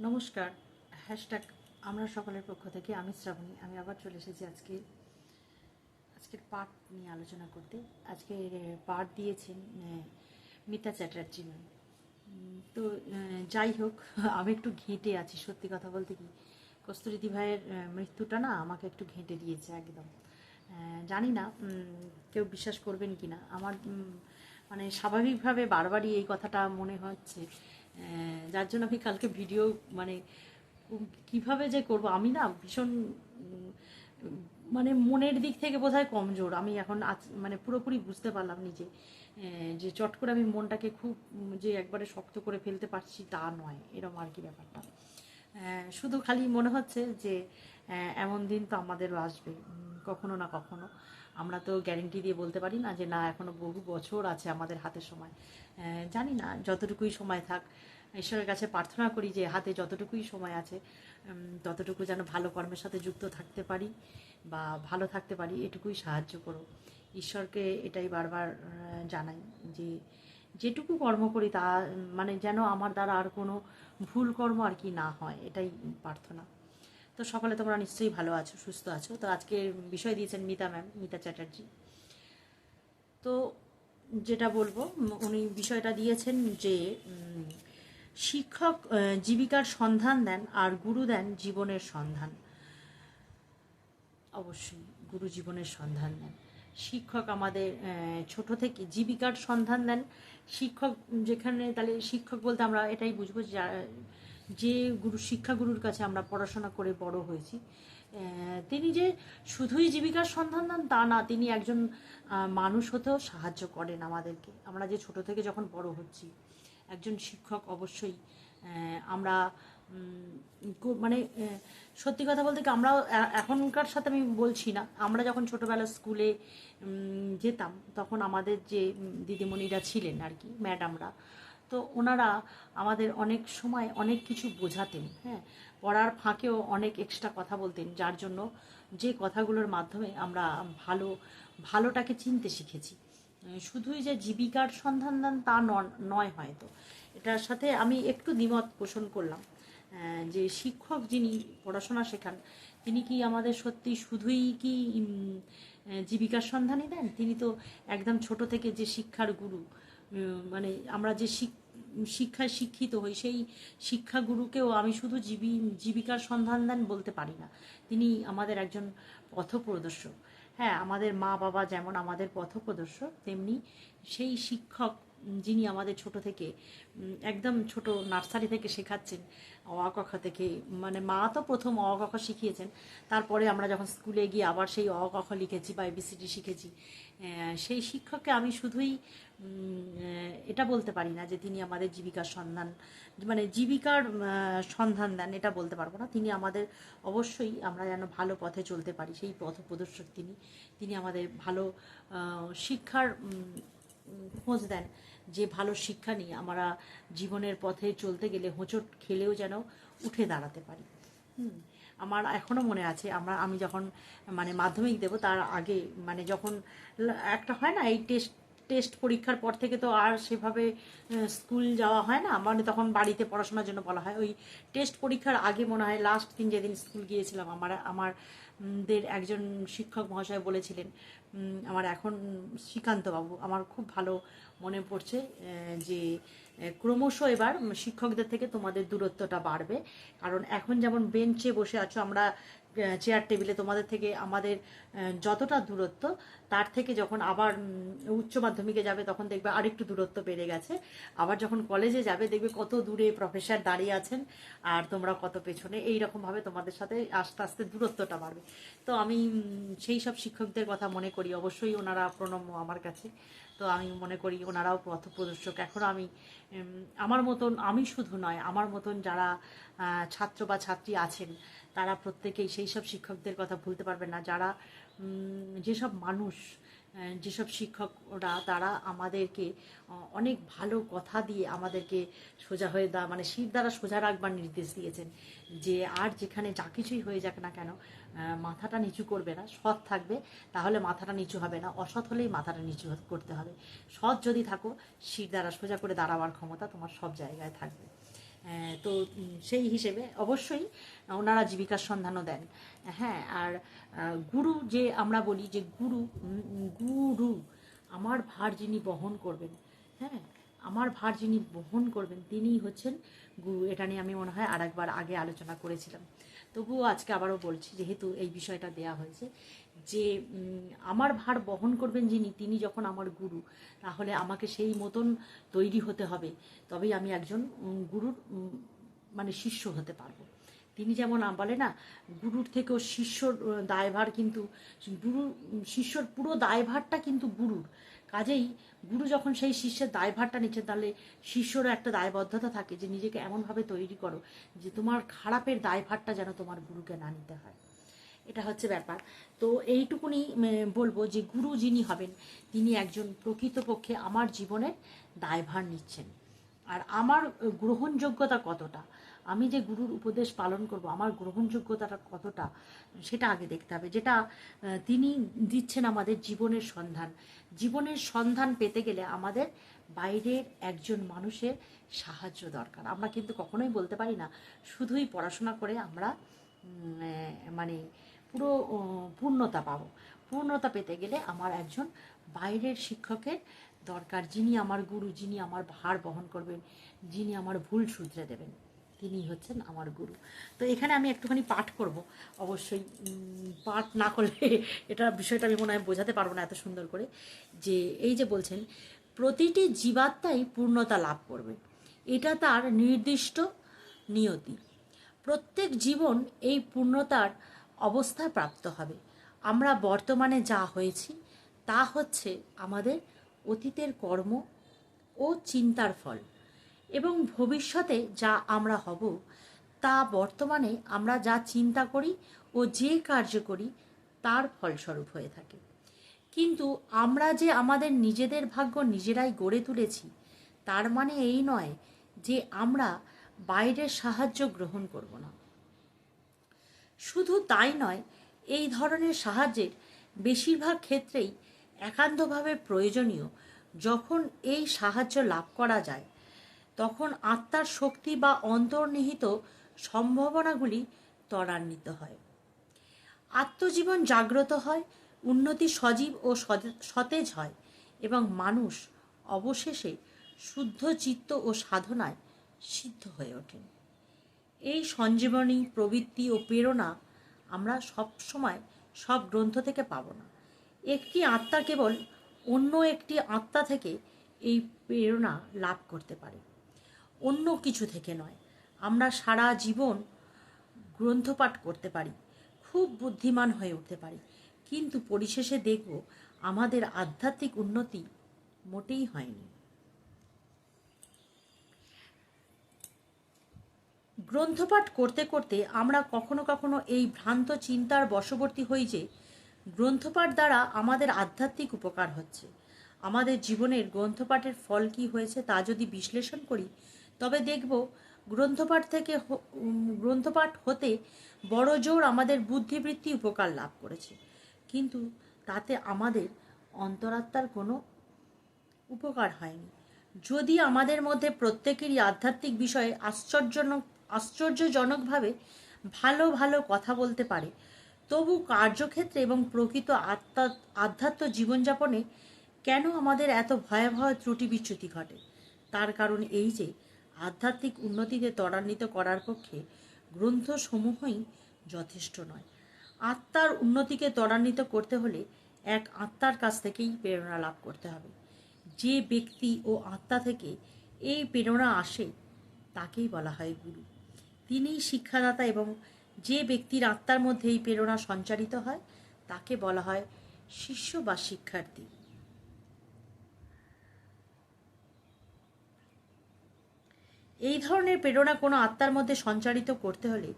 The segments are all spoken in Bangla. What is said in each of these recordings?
নমস্কার হ্যাশট্যাগ আমরা সকলের পক্ষ থেকে, আমি শ্রাবণী। আমি আবার চলে এসেছি আজকে, আজকের পাঠ নিয়ে আলোচনা করতে। আজকে পাঠ দিয়েছেন মিতা চ্যাটার্জি ম্যাম। তো যাই হোক, আমি একটু ঘেঁটে আছি, সত্যি কথা বলতে কি। কস্তুরীদি ভাইয়ের মৃত্যুটা না আমাকে একটু ঘেঁটে দিয়েছে একদম। জানি না কেউ বিশ্বাস করবেন কি না আমার মানে স্বাভাবিকভাবে বারবারই এই কথাটা মনে হচ্ছে যার জন্য আমি কালকে ভিডিও মানে কীভাবে যে করব, আমি না ভীষণ মানে মনের দিক থেকে বোধহয় কমজোর। আমি এখন মানে পুরোপুরি বুঝতে পারলাম নিজে যে চট করে আমি মনটাকে খুব যে একবারে শক্ত করে ফেলতে পারছি তা নয়, এরম আর কি ব্যাপারটা। শুধু খালি মনে হচ্ছে যে এমন দিন তো আমাদেরও আসবে কখনো না কখনো। আমরা তো গ্যারেন্টি দিয়ে বলতে পারি না যে, না, এখনও বহু বছর আছে আমাদের হাতে সময়। জানি না, যতটুকুই সময় থাক ঈশ্বরের কাছে প্রার্থনা করি যে হাতে যতটুকুই সময় আছে ততটুকু যেন ভালো কর্মের সাথে যুক্ত থাকতে পারি বা ভালো থাকতে পারি, এটুকুই সাহায্য করো ঈশ্বরকে এটাই বারবার জানাই যে যেটুকু কর্ম করি তা মানে যেন আমার দ্বারা আর কোনো ভুল কর্ম আর কি না হয়, এটাই প্রার্থনা। তো সকালে তোমরা নিশ্চয়ই ভালো আছো, সুস্থ আছো। তো আজকে বিষয় দিয়েছেন মিতা ম্যাম, মিতা চ্যাটার্জি। তো যেটা বলব উনি বিষয়টা দিয়েছেন যে শিক্ষক জীবিকার সন্ধান দেন আর গুরু দেন জীবনের সন্ধান। অবশ্যই গুরু জীবনের সন্ধান দেন। শিক্ষক আমাদের ছোট থেকে জীবিকার সন্ধান দেন। শিক্ষক যেখানে, তাহলে শিক্ষক বলতে আমরা এটাই বুঝব যে যে গুরু শিক্ষাগুরুর কাছে আমরা পড়াশোনা করে বড় হয়েছি। তিনি যে শুধুই জীবিকার সন্ধান দেন, তা না, তিনি একজন মানুষ হতেও সাহায্য করেন আমাদেরকে। আমরা যে ছোট থেকে যখন বড় হচ্ছি একজন শিক্ষক অবশ্যই আমরা মানে সত্যি কথা বলতে কি আমরাও এ- এখনকার সাথে আমি বলছি না। আমরা যখন ছোটবেলা স্কুলে যেতাম, তখন আমাদের যে দিদিমণিরা ছিলেন আর কি, ম্যাডামরা, তো ওনারা আমাদের অনেক সময় অনেক কিছু বোঝাতেন হ্যাঁ। পড়ার ফাঁকেও অনেক এক্সট্রা কথা বলতেন, যার জন্য যে কথাগুলোর মাধ্যমে আমরা ভালো, ভালোটাকে চিনতে শিখেছি। শুধুই যে জীবিকার সন্ধান দেন তা নয় হয়তো। এটার সাথে আমি একটু দ্বিমত পোষণ করলাম। যে শিক্ষক যিনি পড়াশোনা শেখান, তিনি কি আমাদের সত্যি শুধুই কি জীবিকার সন্ধানই দেন? তিনি তো একদম ছোট থেকে যে শিক্ষার গুরু মানে আমরা যে শিক- শিক্ষায় শিক্ষিত হই, সেই শিক্ষাগুরুকেও আমি শুধু জীবী, জীবিকার সন্ধান দেন বলতে পারি না। তিনি আমাদের একজন পথপ্রদর্শক। হ্যাঁ আমাদের মা বাবা যেমন আমাদের পথপ্রদর্শক তেমনি সেই শিক্ষক যিনি আমাদের ছোট থেকে একদম ছোট নার্সারি থেকে শেখাচ্ছেন অ আ ক খ থেকে। মানে মা তো প্রথম অ ক খ শিখিয়েছেন। তারপরে আমরা যখন স্কুলে গিয়ে আবার সেই অ ক খ লিখেছি বা এবিসিডি শিখেছি সেই শিক্ষককে আমি শুধুই এটা বলতে পারি না যে তিনি আমাদের জীবিকার সন্ধান মানে জীবিকার সন্ধান দেন, এটা বলতে পারব না। তিনি আমাদের অবশ্যই আমরা যেন ভালো পথে চলতে পারি, সেই পথ প্রদর্শক তিনি। তিনি আমাদের ভালো শিক্ষার খোঁজ দেন। যে ভালো শিক্ষা নিয়ে আমরা জীবনের পথে চলতে গেলে হোঁচট খেলেও যেন উঠে দাঁড়াতে পারি। আমার এখনও মনে আছে, আমরা, আমি যখন মানে মাধ্যমিক দেব তার আগে মানে যখন, একটা হয় না, এই টেস্ট টেস্ট পরীক্ষার পর থেকে তো আর সেভাবে স্কুল যাওয়া হয় না মানে তখন বাড়িতে পড়াশোনার জন্য বলা হয়। ওই টেস্ট পরীক্ষার আগে মনে হয় লাস্ট দিন যেদিন স্কুল গিয়েছিলাম, আমার আমার দের একজন শিক্ষক মহাশয় বলেছিলেন আমার এখন শ্রীকান্তবাবু আমার খুব ভালো মনে পড়ছে যে ক্রমশ এবার শিক্ষকদের থেকে তোমাদের দূরত্বটা বাড়বে। কারণ এখন যেমন বেঞ্চে বসে আছো, আমরা চেয়ার টেবিলে তোমাদের থেকে আমাদের যতটা দূরত্ব, তার থেকে যখন আবার উচ্চ মাধ্যমিকে যাবে তখন দেখবে আরেকটু দূরত্ব বেড়ে গেছে। আবার যখন কলেজে যাবে দেখবে কত দূরে প্রফেসর দাঁড়িয়ে আছেন আর তোমরা কত পেছনে। এই রকম ভাবে তোমাদের সাথে আস্তে আস্তে দূরত্বটা বাড়বে। তো আমি সেই সব শিক্ষকদের কথা মনে করি। অবশ্যই ওনারা প্রণম্য আমার কাছে। তো আমি মনে করি ওনারাও পথপ্রদর্শক। এখন আমি আমার মতন, আমি শুধু নয়, আমার মতন যারা ছাত্র বা ছাত্রী আছেন তারা প্রত্যেকেই সেই সব শিক্ষকদের কথা ভুলতে পারবেন না। যারা যেসব মানুষ যেসব শিক্ষকরা, তারা আমাদেরকে অনেক ভালো কথা দিয়ে আমাদেরকে সোজা হয়ে দা মানে শির দ্বারা সোজা রাখবার নির্দেশ দিয়েছেন যে, আর যেখানে যা কিছুই হয়ে যাক না কেন মাথাটা নিচু করবে না। সৎ থাকবে, তাহলে মাথাটা নিচু হবে না। অসৎ হলেই মাথাটা নিচু করতে হবে। সৎ যদি থাকো, শির দ্বারা সোজা করে দাঁড়াবার ক্ষমতা তোমার সব জায়গায় থাকবে। তো সেই হিসেবে অবশ্যই ওনারা জীবিকার সন্ধানও দেন। হ্যাঁ আর গুরু যে আমরা বলি যে গুরু গুরু, আমার ভার যিনি বহন করবেন হ্যাঁ আমার ভার যিনি বহন করবেন, তিনিই হচ্ছেন গুরু। এটা নিয়ে আমি মনে হয় আরেকবার আগে আলোচনা করেছিলাম। তবুও আজকে আবারও বলছি, যেহেতু এই বিষয়টা দেয়া হয়েছে যে আমার ভার বহন করবেন যিনি, তিনি যখন আমার গুরু, তাহলে আমাকে সেই মতন তৈরি হতে হবে। তবেই আমি একজন গুরুর মানে শিষ্য হতে পারব। তিনি যেমন বলে না, গুরুর থেকেও শিষ্যর দায়ভার কিন্তু গুরু শিষ্যর পুরো দায়ভারটা কিন্তু গুরুর। কাজেই গুরু যখন সেই শিষ্যের দায়ভারটা নিচ্ছেন, তাহলে শিষ্যরও একটা দায়বদ্ধতা থাকে যে, নিজেকে এমনভাবে তৈরি করো যে, তোমার খারাপের দায়ভারটা যেন তোমার গুরুকে না নিতে হয়। এটা হচ্ছে ব্যাপার। তো এইটুকুনি বলব যে গুরু যিনি হবেন, তিনি একজন প্রকৃতপক্ষে আমার জীবনের দায়ভার নিচ্ছেন। আর আমার গ্রহণযোগ্যতা কতটা, আমি যে গুরুর উপদেশ পালন করব, আমার গ্রহণযোগ্যতাটা কতটা, সেটা আগে দেখতে হবে। যেটা তিনি দিচ্ছেন আমাদের জীবনের সন্ধান। জীবনের সন্ধান পেতে গেলে আমাদের বাইরের একজন মানুষের সাহায্য দরকার। আমরা কিন্তু কখনোই বলতে পারি না, শুধুই পড়াশোনা করে আমরা মানে পুরো পূর্ণতা পাবো। পূর্ণতা পেতে গেলে আমার একজন বাইরের শিক্ষকের দরকার, যিনি আমার গুরু, যিনি আমার ভার বহন করবেন, যিনি আমার ভুল শুধরে দেবেন, তিনি হচ্ছেন আমার গুরু। তো এখানে আমি একটুখানি পাঠ করব। অবশ্যই পাঠ না করলে এটা বিষয়টা আমি মনে হয় বোঝাতে পারব না এত সুন্দর করে। যে, এই যে বলছেন, প্রতিটি জীবাত্মাই পূর্ণতা লাভ করবে। এটা তার নির্দিষ্ট নিয়তি। প্রত্যেক জীবন এই পূর্ণতার অবস্থায় প্রাপ্ত হবে। আমরা বর্তমানে যা হয়েছি, তা হচ্ছে আমাদের অতীতের কর্ম ও চিন্তার ফল। এবং ভবিষ্যতে যা আমরা হব, তা বর্তমানে আমরা যা চিন্তা করি ও যে কার্য করি, তার ফলস্বরূপ হয়ে থাকে। কিন্তু আমরা যে আমাদের নিজেদের ভাগ্য নিজেরাই গড়ে তুলেছি, তার মানে এই নয় যে আমরা বাইরের সাহায্য গ্রহণ করব না। শুধু তাই নয়, এই ধরনের সাহায্যের বেশিরভাগ ক্ষেত্রেই একান্তভাবে প্রয়োজনীয়। যখন এই সাহায্য লাভ করা যায়, তখন আত্মার শক্তি বা অন্তর্নিহিত সম্ভাবনাগুলি ত্বরান্বিত হয়। আত্মজীবন জাগ্রত হয়, উন্নতি সজীব ও সতেজ হয় এবং মানুষ অবশেষে শুদ্ধ চিত্ত ও সাধনায় সিদ্ধ হয়ে ওঠেন এই সঞ্জীবনী, প্রবৃত্তি ও প্রেরণা আমরা সব সময় সব গ্রন্থ থেকে পাব না। একটি আত্মা কেবল অন্য একটি আত্মা থেকে এই প্রেরণা লাভ করতে পারে। অন্য কিছু থেকে নয়, আমরা সারা জীবন গ্রন্থপাঠ করতে পারি, খুব বুদ্ধিমান হয়ে উঠতে পারি। কিন্তু পরিশেষে দেখব, আমাদের আধ্যাত্মিক উন্নতি মোটেই হয়নি। গ্রন্থপাঠ করতে করতে আমরা কখনো কখনো এই ভ্রান্ত চিন্তার বশবর্তী হই যে গ্রন্থপাঠ দ্বারা আমাদের আধ্যাত্মিক উপকার হচ্ছে। আমাদের জীবনের গ্রন্থপাঠের ফল কি হয়েছে তা যদি বিশ্লেষণ করি, তবে দেখব গ্রন্থপাঠ থেকে গ্রন্থপাঠ হতে বড় জোর আমাদের বুদ্ধিবৃত্তি উপকার লাভ করেছে। কিন্তু তাতে আমাদের অন্তরাত্মার কোনো উপকার হয়নি। যদি আমাদের মধ্যে প্রত্যেকেরই আধ্যাত্মিক বিষয়ে আশ্চর্যজনক আশ্চর্যজনকভাবে ভালো ভালো কথা বলতে পারে। তবু কার্যক্ষেত্রে এবং প্রকৃত আত্মা, আধ্যাত্ম জীবনযাপনে কেন আমাদের এত ভয়াবহ ত্রুটি বিচ্যুতি ঘটে? তার কারণ এই যে, আধ্যাত্মিক উন্নতিতে ত্বরান্বিত করার পক্ষে গ্রন্থসমূহই যথেষ্ট নয়। আত্মার উন্নতিকে ত্বরান্বিত করতে হলে এক আত্মার কাছ থেকেই প্রেরণা লাভ করতে হবে। যে ব্যক্তি ও আত্মা থেকে এই প্রেরণা আসে, তাকেই বলা হয় গুরু। তিনিই শিক্ষাদাতা এবং যে ব্যক্তির আত্মার মধ্যে এই প্রেরণা সঞ্চারিত হয়, তাকে বলা হয় শিষ্য বা শিক্ষার্থী। এই ধরনের প্রেরণা কোনো আত্মার মধ্যে সঞ্চারিত করতে হলে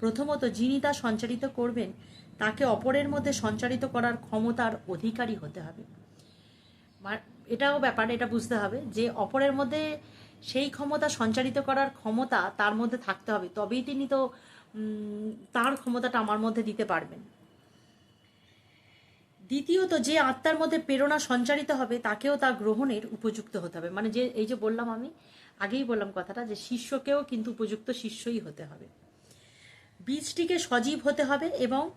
প্রথমত যিনি তা সঞ্চারিত করবেন, তাকে অপরের মধ্যে সঞ্চারিত করার ক্ষমতার অধিকারী হতে হবে। এটাও ব্যাপার, এটা বুঝতে হবে যে অপরের মধ্যে সেই ক্ষমতা সঞ্চারিত করার ক্ষমতা তার মধ্যে থাকতে হবে। তবেই তিনি তো তার ক্ষমতাটা আমার মধ্যে দিতে পারবেন। দ্বিতীয়ত, যে আত্মার মধ্যে প্রেরণা সঞ্চারিত হবে, তাকেও তা গ্রহণের উপযুক্ত হতে হবে। মানে যে, এই যে বললাম আমি, আগেই বললাম কথাটা যে শিষ্যকেও কিন্তু উপযুক্ত শিষ্যই হতে হবে। বীজটিকে সজীব হতে হবে এবং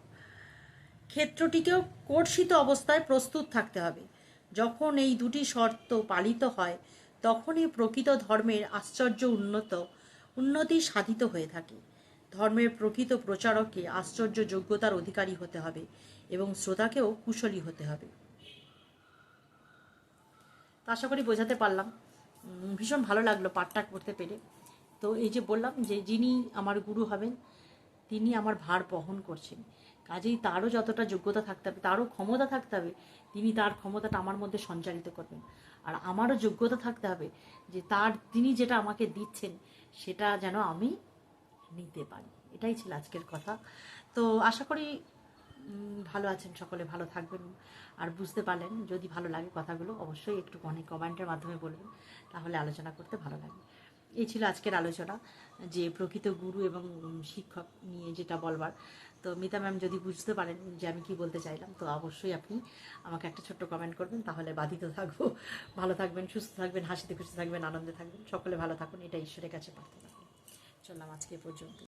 ক্ষেত্রটিকেও কর্ষিত অবস্থায় প্রস্তুত থাকতে হবে। যখন এই দুটি শর্ত পালিত হয় তখনই প্রকৃত ধর্মের আশ্চর্য উন্নত, উন্নতি সাধিত হয়ে থাকে। ধর্মের প্রকৃত প্রচারককে আশ্চর্য যোগ্যতার অধিকারী হতে হবে এবং শ্রোতাকেও কুশলী হতে হবে। আশা করি বোঝাতে পারলাম। ভীষণ ভালো লাগল পাঠটা করতে পেরে। তো এই যে বললাম যে যিনি আমার গুরু হবেন, তিনি আমার ভার বহন করছেন। কাজেই তারও যতটা যোগ্যতা থাকতে হবে, তারও ক্ষমতা থাকতে হবে, তিনি তার ক্ষমতাটা আমার মধ্যে সঞ্চারিত করবেন। আর আমারও যোগ্যতা থাকতে হবে যে তার, তিনি যেটা আমাকে দিচ্ছেন, সেটা যেন আমি নিতে পারি। এটাই ছিল আজকের কথা। তো আশা করি ভালো আছেন সকলে, ভালো থাকবেন। আর বুঝতে পারলেন, যদি ভালো লাগে কথাগুলো, অবশ্যই একটু অনেক কমেন্টের মাধ্যমে বলবেন, তাহলে আলোচনা করতে ভালো লাগে। এই ছিল আজকের আলোচনা, যে প্রকৃত গুরু এবং শিক্ষক নিয়ে যেটা বলবার। তো মিতা ম্যাম যদি বুঝতে পারেন যে আমি কি বলতে চাইলাম, তো অবশ্যই আপনি আমাকে একটা ছোট্ট কমেন্ট করবেন, তাহলে বাধিত থাকব। ভালো থাকবেন, সুস্থ থাকবেন, হাসিতে খুশি থাকবেন, আনন্দে থাকবেন, সকলে ভালো থাকুন এটা ঈশ্বরের কাছে প্রার্থনা। চললাম আজকে পর্যন্ত।